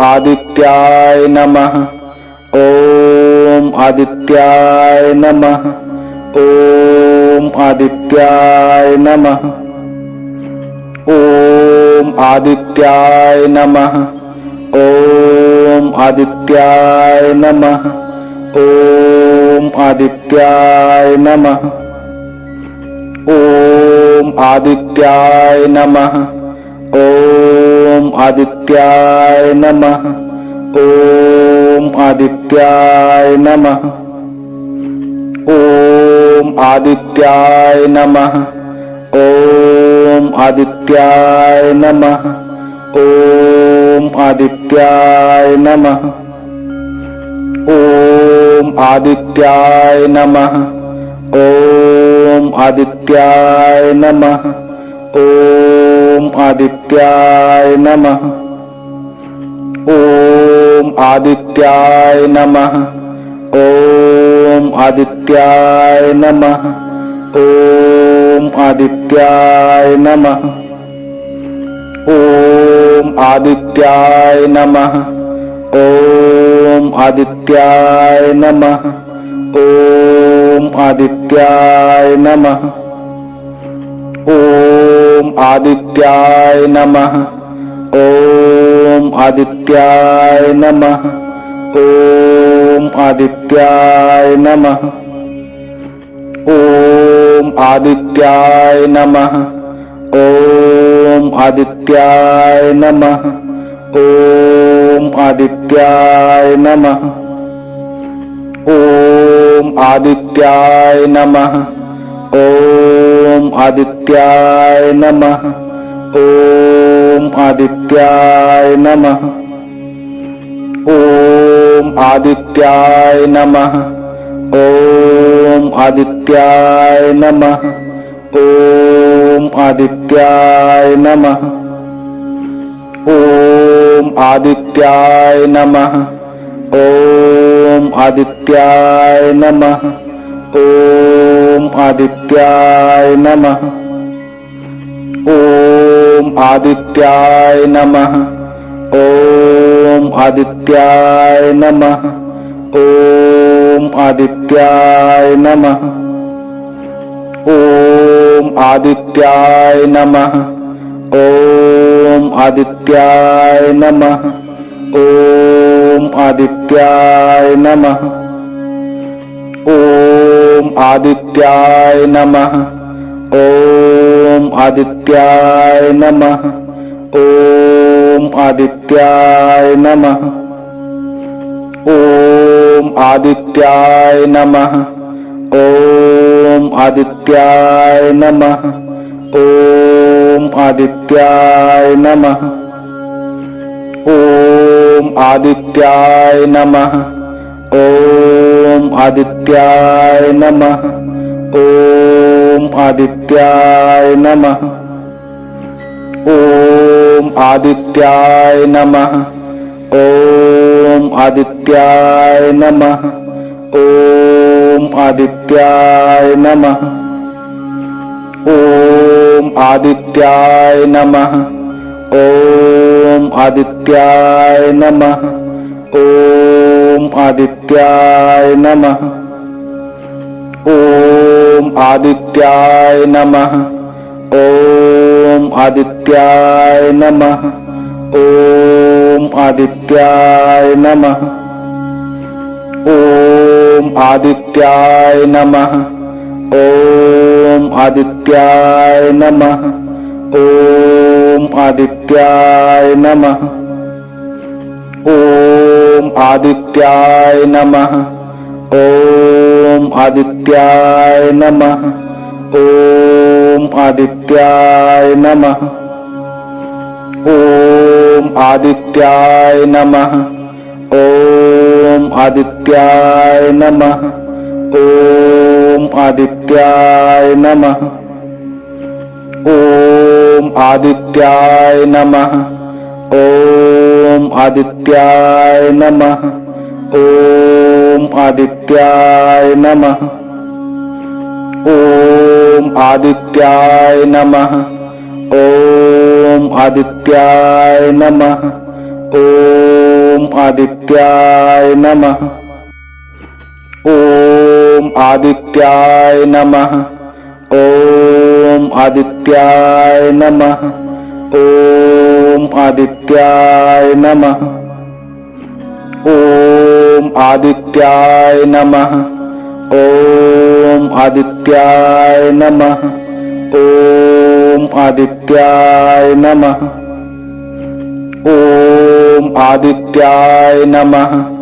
आदित्याय नमः। ॐ आदित्याय नमः। ॐ आदित्याय नमः। ॐ आदित्याय नमः। ॐ आदित्याय नमः। ॐ आदित्याय नमः। ॐ आदित्याय नमः। ॐ आदित्याय नमः। ॐ आदित्याय नमः। ॐ आदित्याय नमः। ॐ आदित्याय नमः। ॐ आदित्याय नमः। ॐ आदित्याय नमः। ॐ आदित्याय नमः। ॐ आदित्याय नमः। ॐ आदित्याय नमः। ॐ आदित्याय नमः। ॐ आदित्याय नमः। ॐ आदित्याय नमः। ॐ आदित्याय नमः। ॐ आदित्याय नमः। ॐ आदित्याय नमः। ॐ आदित्याय नमः। ॐ आदित्याय नमः। ॐ आदित्याय नमः। ॐ आदित्याय नमः। ॐ आदित्याय नमः। ॐ आदित्याय नमः। ॐ आदित्याय नमः। ॐ आदित्याय नमः। ॐ आदित्याय नमः। ॐ आदित्याय नमः। ॐ आदित्याय नमः। ॐ आदित्याय नमः। ॐ आदित्याय नमः। ॐ आदित्याय नमः। ॐ आदित्याय नमः। ॐ आदित्याय नमः। ॐ आदित्याय नमः। ॐ आदित्याय नमः। ॐ आदित्याय नमः। ॐ आदित्याय नमः। ॐ आदित्याय नमः। ॐ आदित्याय नमः। ॐ आदित्याय नमः। ॐ आदित्याय नमः। ॐ आदित्याय नमः। ॐ आदित्याय नमः। ॐ आदित्याय नमः। ॐ आदित्याय नमः। ॐ आदित्याय नमः। ॐ आदित्याय नमः। ॐ आदित्याय नमः। ॐ आदित्याय नमः। ॐ आदित्याय नमः। ॐ आदित्याय नमः। ॐ आदित्याय नमः। ॐ आदित्याय नमः। ॐ आदित्याय नमः। ॐ आदित्याय नमः। ॐ आदित्याय नमः। ॐ आदित्याय नमः। ॐ आदित्याय नमः। ॐ आदित्याय नमः। ॐ आदित्याय नमः। ॐ आदित्याय नमः। ॐ आदित्याय नमः। ॐ आदित्याय नमः। ॐ आदित्याय नमः। ॐ आदित्याय नमः। ॐ आदित्याय नमः। ॐ आदित्याय नमः। ॐ आदित्याय नमः। ॐ आदित्याय नमः। ॐ आदित्याय नमः। ॐ आदित्याय नमः। ॐ आदित्याय नमः। ॐ आदित्याय नमः। ॐ आदित्याय नमः। ॐ आदित्याय नमः। ॐ आदित्याय नमः। ॐ आदित्याय नमः।